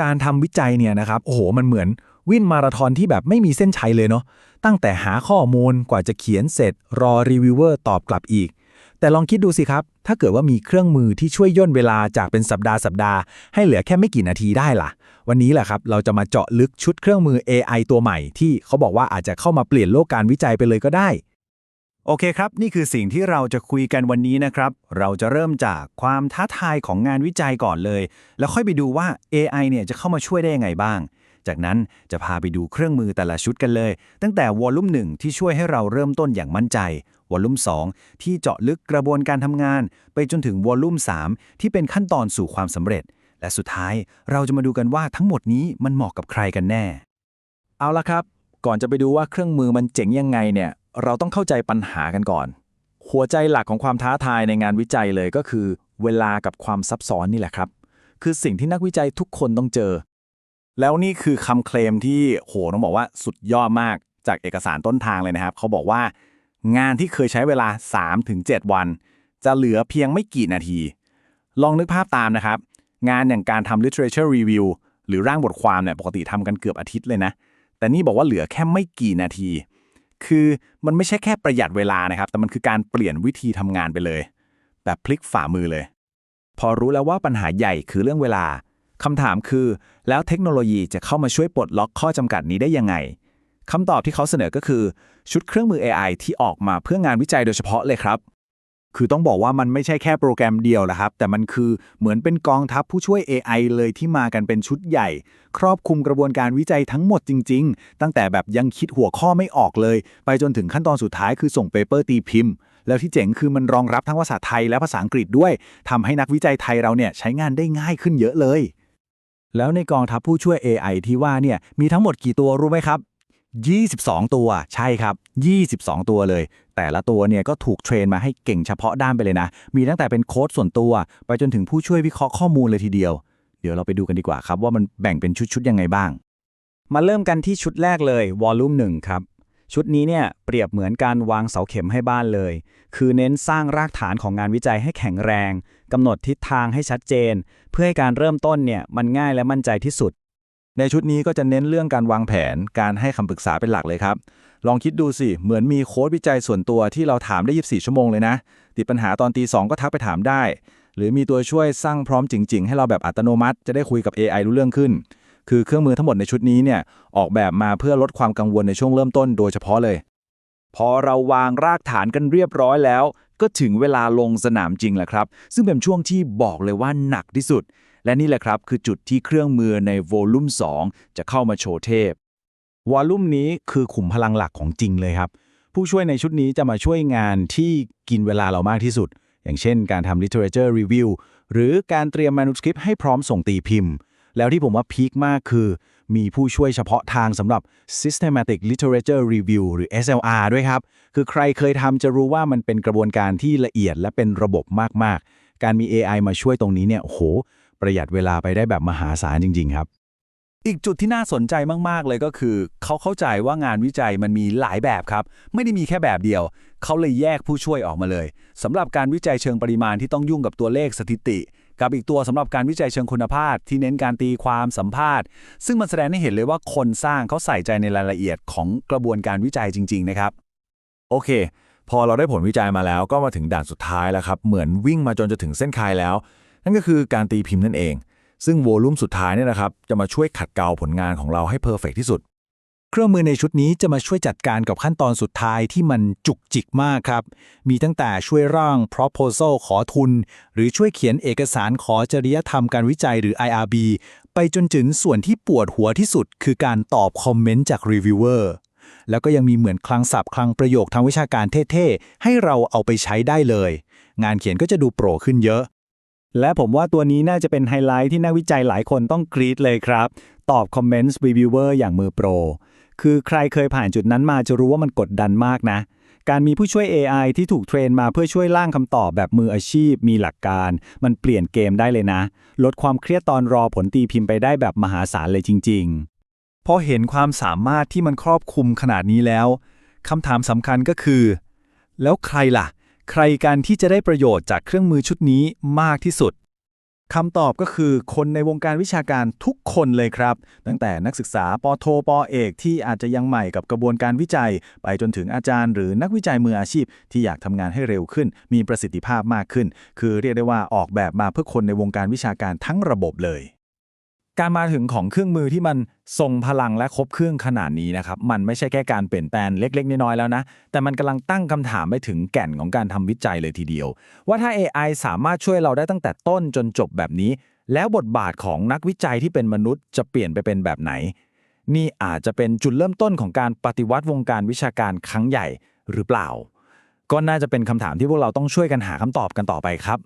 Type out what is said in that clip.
การทำวิจัยเนี่ยนะครับโอ้โหมันเหมือนวิ่งมาราธอนที่แบบไม่มีเส้นชัยเลยเนาะตั้งแต่หาข้อมูลกว่าจะเขียนเสร็จ รอรีวิวเวอร์ตอบกลับอีก แต่ลองคิดดูสิครับ ถ้าเกิดว่ามีเครื่องมือที่ช่วยย่นเวลาจากเป็นสัปดาห์สัปดาห์ให้เหลือแค่ไม่กี่นาทีได้ล่ะ วันนี้แหละครับ เราจะมาเจาะลึกชุดเครื่องมือ AI ตัวใหม่ที่เขาบอกว่าอาจจะเข้ามาเปลี่ยนโลกการวิจัยไปเลยก็ได้ โอเคครับ นี่คือสิ่งที่เราจะคุยกันวันนี้นะครับ เราจะเริ่มจากความท้าทายของงานวิจัยก่อนเลย แล้วค่อยไปดูว่า AI เนี่ยจะเข้ามาช่วยได้ยังไงบ้าง จากนั้นจะพาไปดูเครื่องมือแต่ละชุดกันเลย ตั้งแต่วอลลุ่ม1ที่ช่วยให้เราเริ่มต้นอย่างมั่นใจ วอลลุ่ม2ที่เจาะลึกกระบวนการทำงาน ไปจนถึงวอลลุ่ม3ที่เป็นขั้นตอนสู่ความสำเร็จ และสุดท้ายเราจะมาดูกันว่าทั้งหมดนี้มันเหมาะกับใครกันแน่ เอาละครับ ก่อนจะไปดูว่าเครื่องมือมันเจ๋งยังไงเนี่ย เราต้องเข้าใจปัญหากันก่อน หัวใจหลักของความท้าทายในงานวิจัยเลยก็คือ เวลากับความซับซ้อนนี่แหละครับ คือสิ่งที่นักวิจัยทุกคนต้องเจอ แล้วนี่คือคำเคลมที่โหต้องบอกว่าสุดยอดมากจากเอกสารต้นทางเลยนะครับ เขาบอกว่า งานที่เคยใช้เวลา 3-7 วัน จะเหลือเพียงไม่กี่นาที ลองนึกภาพตามนะครับ งานอย่างการทำ literature review หรือร่างบทความเนี่ยปกติทำกันเกือบอาทิตย์เลยนะ แต่นี่บอกว่าเหลือแค่ไม่กี่นาที คือมันไม่ใช่แค่ประหยัดเวลานะครับ แต่มันคือการเปลี่ยนวิธีทำงานไปเลย แบบพลิกฝ่ามือเลย พอรู้แล้วว่าปัญหาใหญ่คือเรื่องเวลาคำถามคือ แล้วเทคโนโลยีจะเข้ามาช่วยปลดล็อกข้อจำกัดนี้ได้ยังไงคำตอบที่เขาเสนอก็คือ ชุดเครื่องมือ AI ที่ออกมาเพื่องานวิจัยโดยเฉพาะเลยครับ คือต้องบอกว่ามันไม่ใช่แค่โปรแกรมเดียวนะครับ แต่มันคือเหมือนเป็นกองทัพผู้ช่วย AI เลยที่มากันเป็นชุดใหญ่ ครอบคลุมกระบวนการวิจัยทั้งหมดจริง ๆ ตั้งแต่แบบยังคิดหัวข้อไม่ออกเลย ไปจนถึงขั้นตอนสุดท้ายคือส่งเปเปอร์ตีพิมพ์ แล้วที่เจ๋งคือมันรองรับทั้งภาษาไทยและภาษาอังกฤษด้วยทำให้นักวิจัยไทยเราเนี่ยใช้งานได้ง่ายขึ้นเยอะเลย แล้วในกองทัพผู้ช่วย AI ที่ว่าเนี่ยมีทั้งหมดกี่ตัวรู้ไหมครับ 22 ตัวใช่ครับ 22 ตัวเลย แต่ละตัวเนี่ยก็ถูกเทรนมาให้เก่งเฉพาะด้านไปเลยนะ มีตั้งแต่เป็นโค้ดส่วนตัว ไปจนถึงผู้ช่วยวิเคราะห์ข้อมูลเลยทีเดียว เดี๋ยวเราไปดูกันดีกว่าครับ ว่ามันแบ่งเป็นชุดๆยังไงบ้าง มาเริ่มกันที่ชุดแรกเลยวอลลุ่ม1ครับ ชุดนี้เนี่ยเปรียบเหมือนการวางเสาเข็มให้บ้านเลย คือเน้นสร้างรากฐานของงานวิจัยให้แข็งแรงกำหนดทิศทางให้ชัดเจน เพื่อให้การเริ่มต้นเนี่ยมันง่ายและมั่นใจที่สุด ในชุดนี้ก็จะเน้นเรื่องการวางแผนการให้คำปรึกษาเป็นหลักเลยครับ ลองคิดดูสิ เหมือนมีโค้ดวิจัยส่วนตัวที่เราถามได้ 24 ชั่วโมงเลยนะ ติดปัญหาตอนตีสองก็ทักไปถามได้ หรือมีตัวช่วยสร้างพร้อมจริง ๆ ให้เราแบบอัตโนมัติ จะได้คุยกับ AI รู้เรื่องขึ้น คือเครื่องมือทั้งหมดในชุดนี้เนี่ยออกแบบมาเพื่อลดความกังวลในช่วงเริ่มต้น โดยเฉพาะเลย พอเราวางรากฐานกันเรียบร้อยแล้ว ก็ถึงเวลาลงสนามจริงแหละครับ ซึ่งเป็นช่วงที่บอกเลยว่าหนักที่สุด และนี่แหละครับคือจุดที่เครื่องมือในโวลุ่ม 2 จะเข้ามาโชว์เทพ วอลุ่มนี้คือขุมพลังหลักของจริงเลยครับ ผู้ช่วยในชุดนี้จะมาช่วยงานที่กินเวลาเรามากที่สุด อย่างเช่น การทำ literature review หรือการเตรียม manuscript ให้พร้อมส่งตีพิมพ์ แล้วที่ผมว่าพีคมากคือ มีผู้ช่วยเฉพาะทางสำหรับ systematic literature review หรือ SLR ด้วยครับ คือใครเคยทำจะรู้ว่ามันเป็นกระบวนการที่ละเอียดและเป็นระบบมากๆ การมี AI มาช่วยตรงนี้เนี่ยโห ประหยัดเวลาไปได้แบบมหาศาลจริง ๆ ครับ อีกจุดที่น่าสนใจมาก ๆ เลยก็คือ เขาเข้าใจว่างานวิจัยมันมีหลายแบบครับ ไม่ได้มีแค่แบบเดียว เขาเลยแยกผู้ช่วยออกมาเลยสำหรับการวิจัยเชิงปริมาณที่ต้องยุ่งกับตัวเลขสถิติ กับอีกตัวสำหรับการวิจัยเชิงคุณภาพ ที่เน้นการตีความสัมภาษณ์ ซึ่งมันแสดงให้เห็นเลยว่าคนสร้างเขาใส่ใจในรายละเอียดของกระบวนการวิจัยจริง ๆ นะครับ โอเคพอเราได้ผลวิจัยมาแล้วก็มาถึงด่านสุดท้ายแล้วครับ เหมือนวิ่งมาจนจะถึงเส้นชัยแล้ว นั่นก็คือการตีพิมพ์นั่นเอง ซึ่งโวลุ่มสุดท้ายเนี่ยนะครับจะมาช่วยขัดเกลาผลงานของเราให้เพอร์เฟกที่สุด เครื่องมือในชุดนี้จะมาช่วยจัดการกับขั้นตอนสุดท้ายที่มันจุกจิกมากครับ มีตั้งแต่ช่วยร่าง proposal ขอทุน หรือช่วยเขียนเอกสารขอจริยธรรมการวิจัยหรือ IRB ไปจนถึงส่วนที่ปวดหัวที่สุด คือการตอบคอมเมนต์จากรีวิวเวอร์แล้วก็ยังมีเหมือนคลังศัพท์คลังประโยคทางวิชาการเท่ ๆ ให้เราเอาไปใช้ได้เลย งานเขียนก็จะดูโปรขึ้นเยอะ และผมว่าตัวนี้น่าจะเป็นไฮไลท์ที่นักวิจัยหลายคนต้องกรี๊ดเลยครับ ตอบคอมเมนต์รีวิวเวอร์อย่างมือโปร คือใครเคยผ่านจุดนั้นมาจะรู้ว่ามันกดดันมากนะ การมีผู้ช่วย AI ที่ถูกเทรนมาเพื่อช่วยร่างคำตอบแบบมืออาชีพ มีหลักการ มันเปลี่ยนเกมได้เลยนะ ลดความเครียดตอนรอผลตีพิมพ์ไปได้แบบมหาศาลเลยจริง ๆ พอเห็นความสามารถที่มันครอบคลุมขนาดนี้แล้วคำถามสำคัญก็คือ แล้วใครล่ะ ใครกันที่จะได้ประโยชน์จากเครื่องมือชุดนี้มากที่สุดคำตอบก็คือคนในวงการวิชาการทุกคนเลยครับ ตั้งแต่นักศึกษาปโทปเอก ที่อาจจะยังใหม่กับกระบวนการวิจัย ไปจนถึงอาจารย์ หรือนักวิจัยมืออาชีพ ที่อยากทำงานให้เร็วขึ้น มีประสิทธิภาพมากขึ้น คือเรียกได้ว่าออกแบบมาเพื่อคนในวงการวิชาการทั้งระบบเลย การมาถึงของเครื่องมือที่มันทรงพลังและครบเครื่องขนาดนี้นะครับ มันไม่ใช่แค่การเปลี่ยนแปลงเล็ก ๆ น้อยๆแล้วนะ แต่มันกำลังตั้งคำถามไปถึงแก่นของการทำวิจัยเลยทีเดียว ว่าถ้า AI สามารถช่วยเราได้ตั้งแต่ต้นจนจบแบบนี้ แล้วบทบาทของนักวิจัยที่เป็นมนุษย์จะเปลี่ยนไปเป็นแบบไหน นี่อาจจะเป็นจุดเริ่มต้นของการปฏิวัติวงการวิชาการครั้งใหญ่หรือเปล่า ก็น่าจะเป็นคำถามที่พวกเราต้องช่วยกันหาคำตอบกันต่อไปครับ